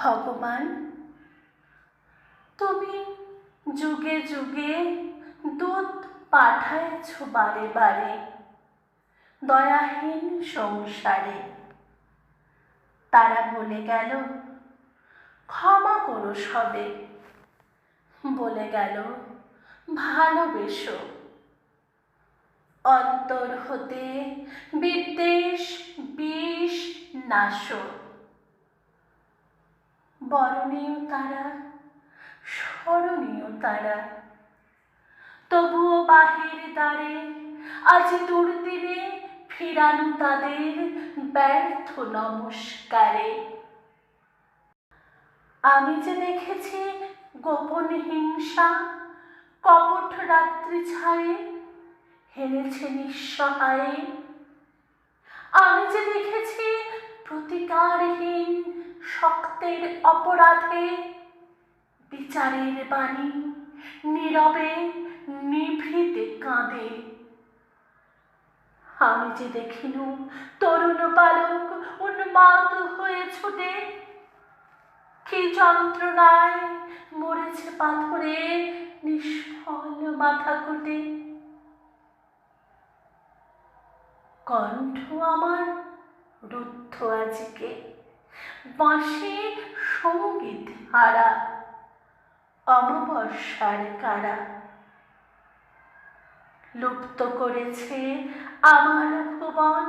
ভগবান? তুমি যুগে যুগে দূত পাঠায়ছ বারে বারে, দয়াহীন সংসারে। তারা বলে গেল, ক্ষমা করো সবে। বলে গেল, ভালোবেসো। অন্তর হতে বিদ্বেষ বিষ নাশো বরণীয় তারা স্মরণীয় তারা। তবুও বাহির দ্বারে আজ দুর্দিনে ফিরানো তাদের ব্যর্থ নমস্কারে। আমি যে দেখেছি গোপন হিংসা, কপট রাত্রি ছায়ে হেরেছে নিঃসহায়ে। আমি যে দেখেছি প্রতিকারহীন শক্তের অপরাধে বিচারের বাণী নীরবে নিভৃতে কাঁদে। আমি যে দেখিনু তরুণ বালক উন্মাদ হয়ে ছুটে, কি যন্ত্রণায় মরেছে পাথরে নিষ্ফল মাথা কুটে কণ্ঠ আমার রুদ্ধ আজকে। বাঁশি সংগীত হারা, অমাবস্যার কারা। লুপ্ত করেছে আমার ভুবন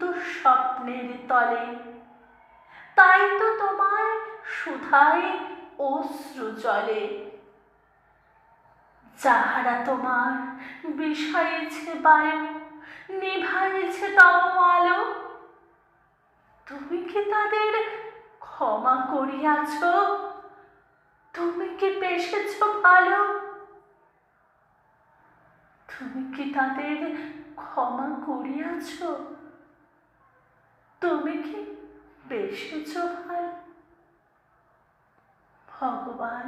দুঃস্বপ্নের তলে। তাই তো তোমার সুধায় অশ্রু জলে যাহারা তোমার বিষয়েছে বায়ু, নিভাইছে তব আলো তুমি কি তাদের ক্ষমা করিয়াছ। তুমি কি পেশেছ ভালো? তুমি কি তাদের ক্ষমা করিয়াছ? তুমি কি বেশেছ ভালো? ভগবান